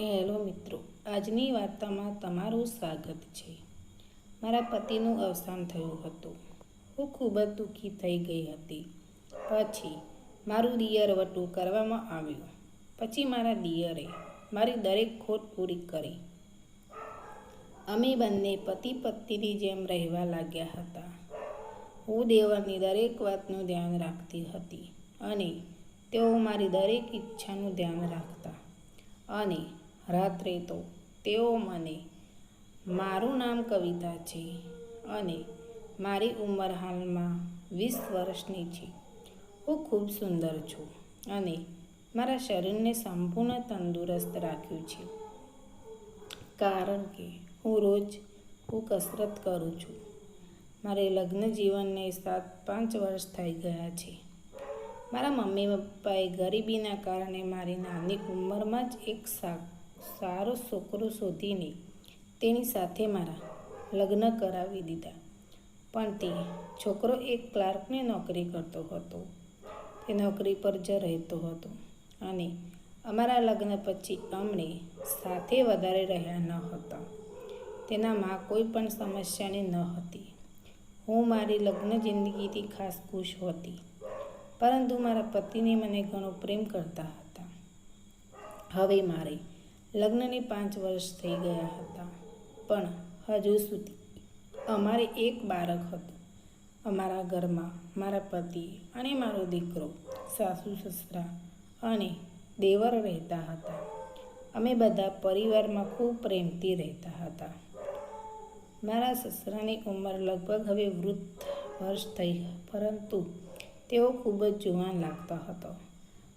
Hello મિત્રો, આજની વાર્તામાં તમારું સ્વાગત છે. મારા પતિનું અવસાન થયું હતું. હું ખૂબ જ દુઃખી થઈ ગઈ હતી. પછી મારું દિયર વટું કરવામાં આવ્યું. પછી મારા દિયરે મારી દરેક ખોટ પૂરી કરી. અમે બંને પતિ પત્નીની જેમ રહેવા લાગ્યા હતા. હું દેવરની દરેક વાતનું ધ્યાન રાખતી હતી અને તેઓ મારી દરેક ઈચ્છાનું ધ્યાન રાખતા. અને રાત્રે તો તેઓ મને, મારું નામ કવિતા છે અને મારી ઉંમર હાલમાં વીસ વર્ષની છે. હું ખૂબ સુંદર છું અને મારા શરીરને સંપૂર્ણ તંદુરસ્ત રાખ્યું છે. કારણ કે હું રોજ હું કસરત કરું છું. મારે લગ્ન જીવનને સાત પાંચ વર્ષ થઈ ગયા છે. મારા મમ્મી પપ્પાએ ગરીબીના કારણે મારી નાની ઉંમરમાં જ એક સા સારો છોકરો શોધીને તેની સાથે મારા લગ્ન કરાવી દીધા. પણ તે છોકરો એક ક્લાર્કની નોકરી કરતો હતો. તે નોકરી પર જ રહેતો હતો અને અમારા લગ્ન પછી અમને સાથે વધારે રહ્યા ન હતા. તેનામાં કોઈ પણ સમસ્યાની ન હતી. હું મારી લગ્ન જિંદગીથી ખાસ ખુશ હતી, પરંતુ મારા પતિને મને ઘણો પ્રેમ કરતા હતા. હવે મારે લગ્નને પાંચ વર્ષ થઈ ગયા હતા. પણ હજુ સુધી અમારે એક બાળક હતું. અમારા ઘરમાં મારા પતિ અને મારો દીકરો, સાસુ, સસરા અને દેવર રહેતા હતા. અમે બધા પરિવારમાં ખૂબ પ્રેમથી રહેતા હતા. મારા સસરાની ઉંમર લગભગ હવે વૃદ્ધ વર્ષ થઈ, પરંતુ તેઓ ખૂબ જ જુવાન લાગતો હતો.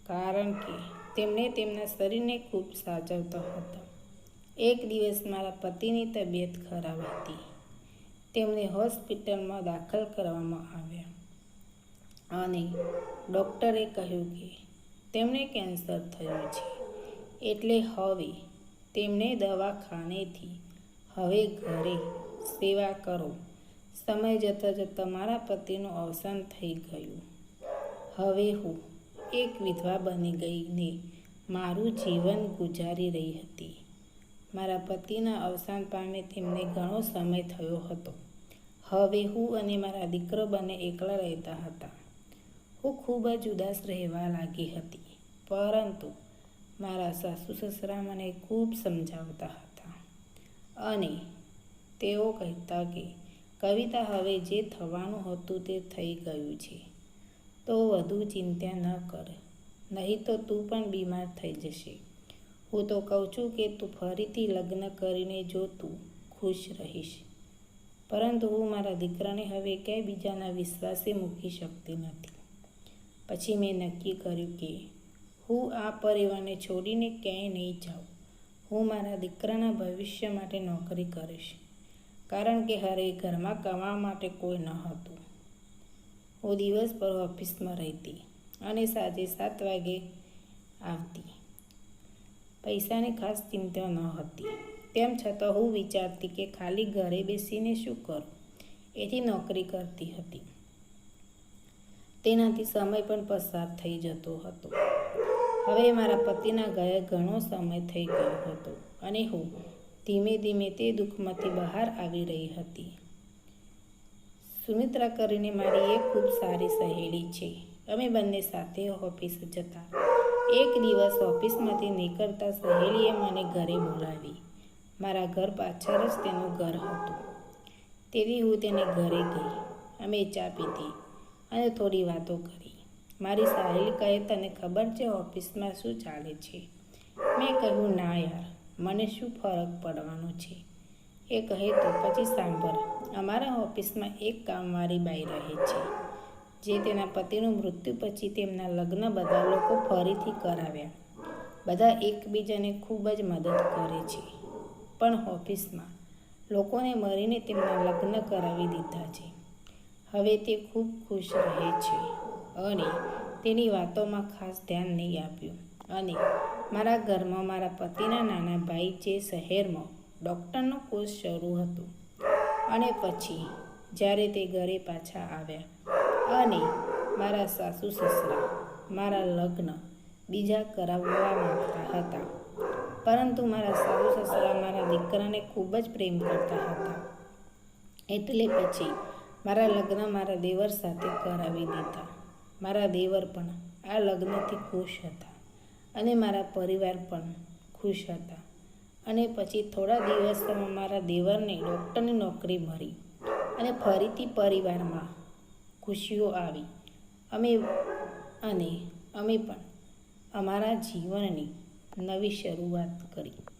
કારણ કે તેમણે તેમના શરીરને ખૂબ સાચવતો હતો. એક દિવસ મારા પતિની તબિયત ખરાબ હતી. તેમને હોસ્પિટલમાં દાખલ કરવામાં આવ્યા. અને ડૉક્ટરે કહ્યું કે તેમને કેન્સર થયું છે. એટલે હવે તેમને દવાખાનેથી હવે ઘરે સેવા કરો. સમય જતાં જતાં મારા પતિનું અવસાન થઈ ગયું. હવે હું એક વિધવા બની ગઈને મારું જીવન ગુજારી રહી હતી. મારા પતિના અવસાન પામે તેમને ઘણો સમય થયો હતો. હવે હું અને મારા દીકરો બંને એકલા રહેતા હતા. હું ખૂબ જ ઉદાસ રહેવા લાગી હતી, પરંતુ મારા સાસુ સસરા મને ખૂબ સમજાવતા હતા અને તેઓ કહેતા કે, કવિતા, હવે જે થવાનું હતું તે થઈ ગયું છે. તો વધુ ચિંતા ન કર. નહીં તો તું પણ બીમાર થઈ જશે. હું તો કહું છું કે તું ફરીથી લગ્ન કરીને જો તું ખુશ રહીશ. પરંતુ હું મારા દીકરાને હવે ક્યાંય બીજાના વિશ્વાસે મૂકી શકતી નથી. પછી મેં નક્કી કર્યું કે હું આ પરિવારને છોડીને ક્યાંય નહીં જાઉં. હું મારા દીકરાના ભવિષ્ય માટે નોકરી કરીશ. કારણ કે હરે ઘરમાં કમાવા માટે કોઈ ન હતું. હું દિવસભર ઓફિસમાં રહેતી અને સાંજે સાત વાગે આવતી. પૈસાની ખાસ ચિંતા ન હતી. તેમ છતાં હું વિચારતી કે ખાલી ઘરે બેસીને શું કરું? એથી નોકરી કરતી હતી. તેનાથી સમય પણ પસાર થઈ જતો હતો. હવે મારા પતિના ગયા ઘણો સમય થઈ ગયો હતો અને હું ધીમે ધીમે તે દુઃખમાંથી બહાર આવી રહી હતી. સુમિત્રા કરીને મારી એક ખૂબ સારી સહેલી છે. અમે બંને સાથે ઓફિસ જતા. એક દિવસ ઓફિસમાંથી નીકળતા સહેલીએ મને ઘરે બોલાવી. મારા ઘર પાછળ જ તેનું ઘર હતું. તેથી હું તેને ઘરે ગઈ. અમે ચા પીધી અને થોડી વાતો કરી. મારી સહેલી કહે, તને ખબર છે ઓફિસમાં શું ચાલે છે? મેં કહ્યું, ના યાર, મને શું ફરક પડવાનો છે? એ કહે તો પછી સાંભળ, અમારા ઓફિસમાં એક કામવાળી બાઈ રહે છે, જે તેના પતિનું મૃત્યુ પછી તેમના લગ્ન બધા લોકો ફરીથી કરાવ્યા. બધા એકબીજાને ખૂબ જ મદદ કરે છે. પણ ઓફિસમાં લોકોને મરીને તેમના લગ્ન કરાવી દીધા છે. હવે તે ખૂબ ખુશ રહે છે અને તેની વાતોમાં ખાસ ધ્યાન નહીં આપ્યું. અને મારા ઘરમાં મારા પતિના નાના ભાઈ જે શહેરમાં ડૉક્ટરનો કોર્સ શરૂ હતો. અને પછી જ્યારે તે ઘરે પાછા આવ્યા અને મારા સાસુ સસરા, મારા લગ્ન બીજા કરાવવા માંગતા હતા. પરંતુ મારા સાસુ સસરા મારા દીકરાને ખૂબ જ પ્રેમ કરતા હતા. એટલે પછી મારા લગ્ન મારા દેવર સાથે કરાવી દીધા. મારા દેવર પણ આ લગ્નથી ખુશ હતા અને મારા પરિવાર પણ ખુશ હતા. અને પછી થોડા દિવસમાં મારા દેવરને ડૉક્ટરની નોકરી મળી અને ફરીથી પરિવારમાં ખુશીઓ આવી. અમે અને અમે પણ અમારા જીવનની નવી શરૂઆત કરી.